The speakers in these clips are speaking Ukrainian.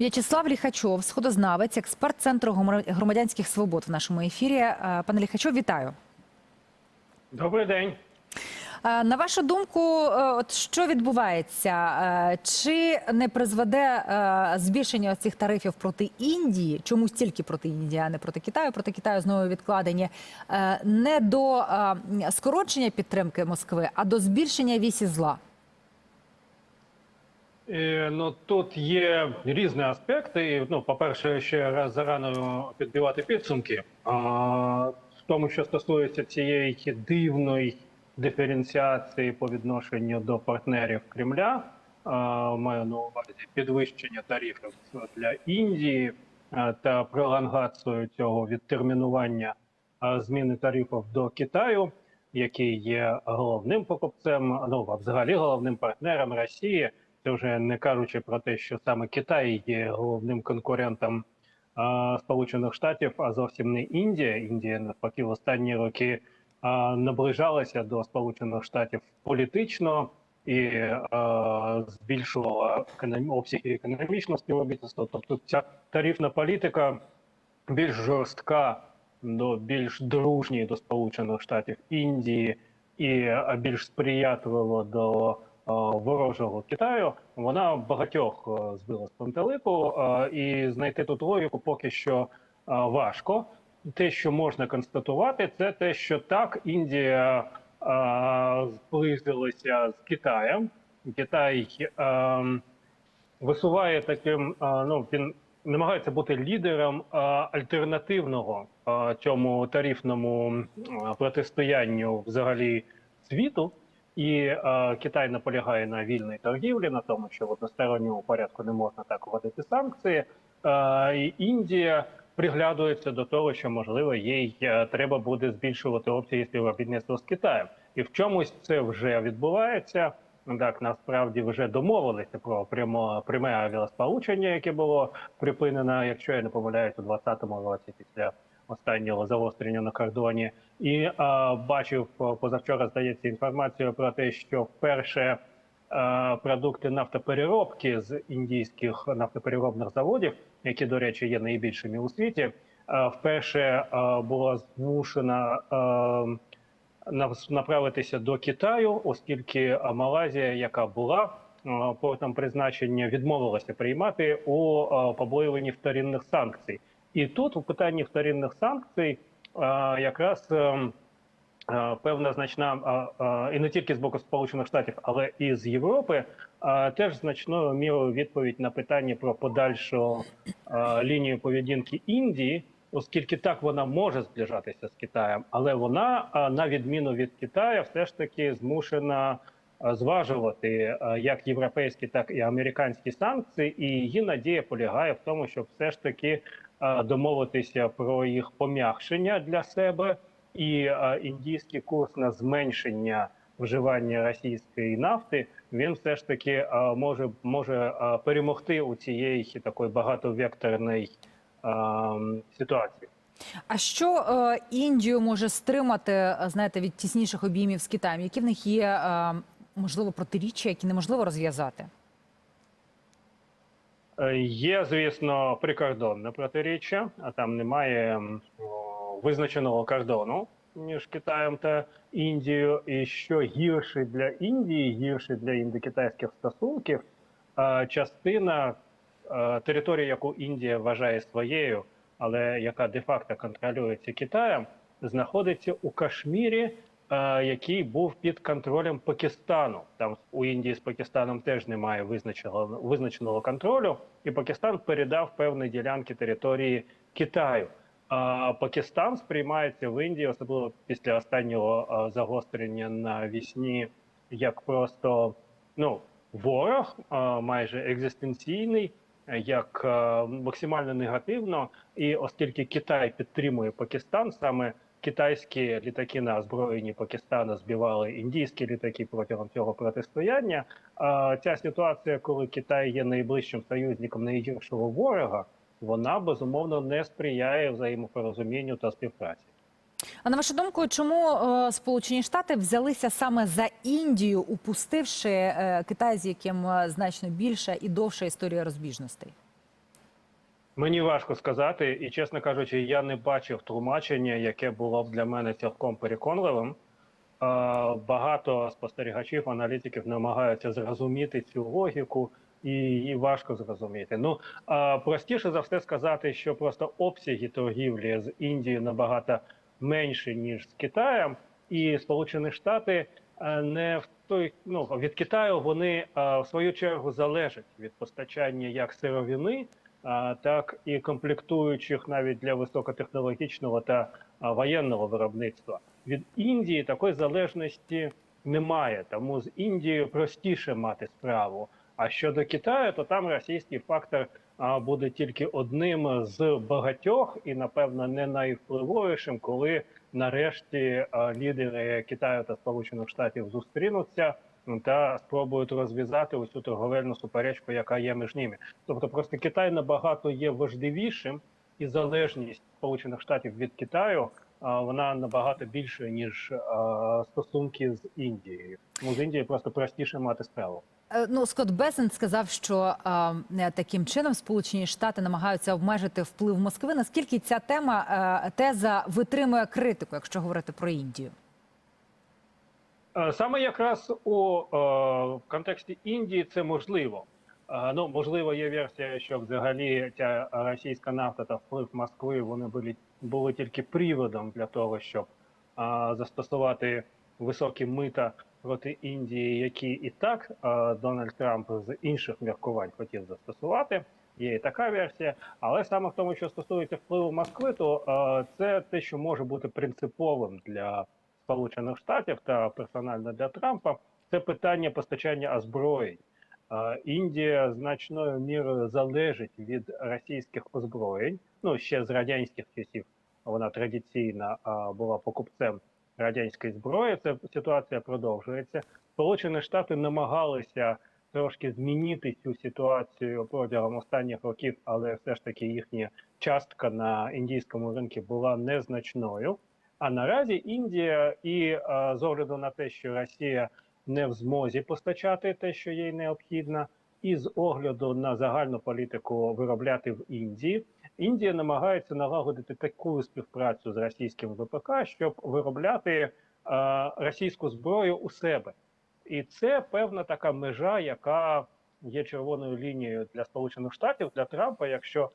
В'ячеслав Ліхачов, сходознавець, експерт центру громадянських свобод в нашому ефірі. Е, Пане Ліхачов, вітаю. Добрий день. Е, На вашу думку, е, от що відбувається? Чи не призведе збільшення цих тарифів проти Індії, чомусь тільки проти Індії, а не проти Китаю? Проти Китаю знову відкладені не до скорочення підтримки Москви, а до збільшення вісі зла? Е, Ну тут є різні аспекти. Ну, по-перше, ще раз зарано підбивати підсумки. А, в тому, що стосується цієї дивної диференціації по відношенню до партнерів Кремля, а, маю на увазі підвищення тарифів для Індії та пролонгацію цього відтермінування зміни тарифів до Китаю, який є головним покупцем, ну взагалі головним партнером Росії. Це вже не кажучи про те, що саме Китай є головним конкурентом а, Сполучених Штатів, а зовсім не Індія. Індія навпаки в останні роки а, наближалася до Сполучених Штатів політично і а, збільшувала економ... обсяги економічного співробітництва. Тобто ця тарифна політика більш жорстка до більш дружньої до Сполучених Штатів Індії і більш сприятлива до ворожого Китаю, вона багатьох е, збила з пантелику, е, і знайти тут логіку поки що е, важко. Те, що можна констатувати, це те, що так Індія е, зблизилася з Китаєм. Китай е, висуває таким, е, ну він намагається бути лідером е, альтернативного е, цьому тарифному е, протистоянню взагалі світу. І е, Китай наполягає на вільній торгівлі, на тому, що в односторонньому порядку не можна так вводити санкції. Е, і Індія приглядується до того, що можливо їй е, треба буде збільшувати обсяги співробітництва з Китаєм, і в чомусь це вже відбувається. Так, насправді вже домовилися про прямо пряме авіасполучення, яке було припинено, якщо я не помиляюсь, у 2020 році після останнього загострення на кордоні. І а, бачив позавчора, здається, інформацію про те, що вперше а, продукти нафтопереробки з індійських нафтопереробних заводів, які, до речі, є найбільшими у світі, а, вперше а, була змушена. А, направитися до Китаю, оскільки а, Малайзія, яка була портом призначення, відмовилася приймати у побоюванні вторинних санкцій. І тут у питанні вторинних санкцій якраз ем, певна значна а, і не тільки з боку Сполучених Штатів, але і з Європи, теж значною мірою відповідь на питання про подальшу лінію поведінки Індії, оскільки так вона може зближатися з Китаєм, але вона, на відміну від Китаю, все ж таки змушена зважувати як європейські, так і американські санкції, і її надія полягає в тому, щоб все ж таки домовитися про їх пом'якшення для себе, і індійський курс на зменшення вживання російської нафти він все ж таки може може перемогти у цієї такої багатовекторної ситуації. А що е, Індію може стримати, е, знаєте, від тісніших обіймів з Китаєм? Які в них є е, можливо протиріччя, які неможливо розв'язати? Є, звісно, прикордонне протиріччя, а там немає визначеного кордону між Китаєм та Індією. І що гірше для Індії, гірше для індокитайських стосунків, частина території, яку Індія вважає своєю, але яка де-факто контролюється Китаєм, знаходиться у Кашмірі, який був під контролем Пакистану. Там у Індії з Пакистаном теж немає визначеного визначеного контролю, і Пакистан передав певні ділянки території Китаю. А Пакистан сприймається в Індії, особливо після останнього е, загострення на вісні, як просто ну ворог, е, майже екзистенційний, е, як е, максимально негативно. І оскільки Китай підтримує Пакистан, саме китайські літаки на озброєнні Пакистану збивали індійські літаки протягом цього протистояння. А ця ситуація, коли Китай є найближчим союзником найгіршого ворога, вона безумовно не сприяє взаємопорозумінню та співпраці. А на вашу думку, чому е, Сполучені Штати взялися саме за Індію, упустивши е, Китай, з яким е, значно більша і довша історія розбіжностей? Мені важко сказати, і чесно кажучи, я не бачив тлумачення, яке було б для мене цілком переконливим. Багато спостерігачів, аналітиків намагаються зрозуміти цю логіку, і її важко зрозуміти. Ну простіше за все сказати, що просто обсяги торгівлі з Індією набагато менші, ніж з Китаєм, і Сполучені Штати е, не в той ну від Китаю вони е, в свою чергу залежать від постачання як сировини так і комплектуючих навіть для високотехнологічного та воєнного виробництва. Від Індії такої залежності немає, тому з Індією простіше мати справу. А щодо Китаю, то там російський фактор буде тільки одним з багатьох, і напевно не найвпливовішим, коли нарешті лідери Китаю та Сполучених Штатів зустрінуться та спробують розв'язати ось цю торговельну суперечку, яка є між ними. Тобто, просто Китай набагато є важливішим, і залежність Сполучених Штатів від Китаю а, вона набагато більша ніж стосунки з Індією. Ну з Індією просто простіше мати справу. Е, Ну, Скотт Бесент сказав, що е, таким чином Сполучені Штати намагаються обмежити вплив Москви. Наскільки ця тема е, теза витримує критику, якщо говорити про Індію? Е, Саме якраз у е, в контексті Індії це можливо. Е, Ну можливо, є версія, що взагалі ця російська нафта та вплив Москви вони були були тільки приводом для того, щоб е, застосувати високі мита проти Індії, які і так е, Дональд Трамп з інших міркувань хотів застосувати. Є і така версія, але саме в тому, що стосується впливу Москви, то е, це те, що може бути принциповим для Сполучених Штатів та персонально для Трампа, це питання постачання озброєнь. Індія значною мірою залежить від російських озброєнь. Ну ще з радянських часів вона традиційно була покупцем радянської зброї. Ця ситуація продовжується. Сполучені Штати намагалися трошки змінити цю ситуацію протягом останніх років, але все ж таки їхня частка на індійському ринку була незначною. А наразі Індія і е, з огляду на те, що Росія не в змозі постачати те, що їй необхідно, і з огляду на загальну політику виробляти в Індії, Індія намагається налагодити таку співпрацю з російським ВПК, щоб виробляти е, російську зброю у себе. І це певна така межа, яка є червоною лінією для Сполучених Штатів, для Трампа, якщо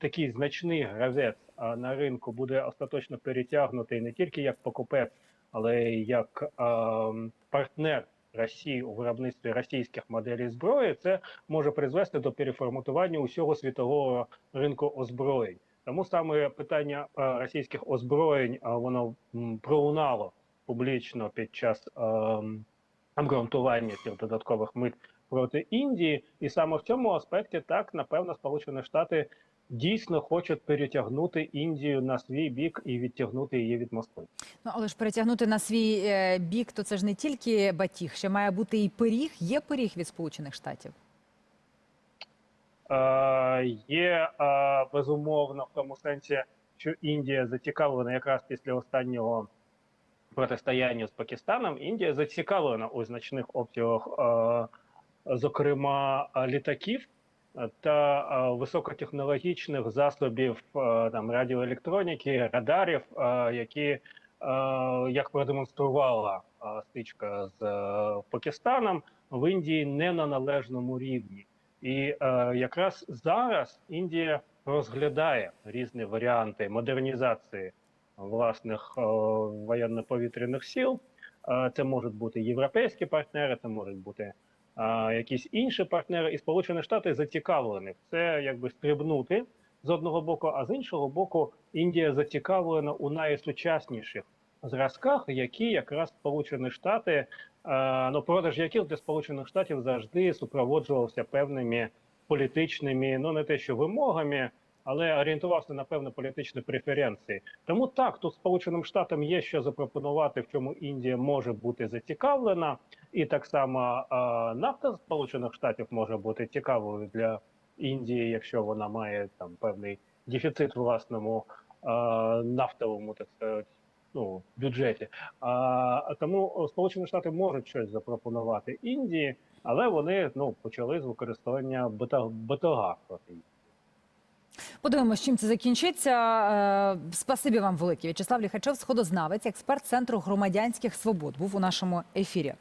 такий значний гравець на ринку буде остаточно перетягнутий не тільки як покупець, але й як а, партнер Росії у виробництві російських моделей зброї, це може призвести до переформатування усього світового ринку озброєнь. Тому саме питання російських озброєнь воно пролунало публічно під час обґрунтування цих додаткових мит проти Індії, і саме в цьому аспекті так напевно Сполучені Штати дійсно хочуть перетягнути Індію на свій бік і відтягнути її від Москви. Ну але ж перетягнути на свій е, бік, то це ж не тільки батіг, ще має бути і пиріг. Є пиріг від Сполучених Штатів. Е, є е, безумовно в тому сенсі, що Індія зацікавлена якраз після останнього протистояння з Пакистаном. Індія зацікавлена у значних обсягах, е, зокрема е, літаків та е, високотехнологічних засобів е, там радіоелектроніки, радарів, які як продемонструвала стичка з Пакистаном в Індії не на належному рівні. І якраз зараз Індія розглядає різні варіанти модернізації власних воєнно-повітряних сил. Е, це можуть бути європейські партнери, це можуть бути якісь інші партнери, і Сполучені Штати зацікавлені в це якби стрибнути з одного боку, а з іншого боку, Індія зацікавлена у найсучасніших зразках, які якраз Сполучені Штати, ну продаж яких для Сполучених Штатів завжди супроводжувався певними політичними, ну не те, що вимогами, але орієнтувався на певні політичні преференції. Тому так, тут Сполученим Штатам є що запропонувати, в чому Індія може бути зацікавлена, і так само нафта Сполучених Штатів може бути цікавою для Індії, якщо вона має там певний дефіцит власному нафтовому так сказати, ну, бюджеті. А тому Сполучені Штати можуть щось запропонувати Індії, але вони ну почали з використання БТГ проти. Подивимося, чим це закінчиться. Е, Спасибі вам велике. В'ячеслав Ліхачев, сходознавець, експерт центру громадянських свобод, був у нашому ефірі.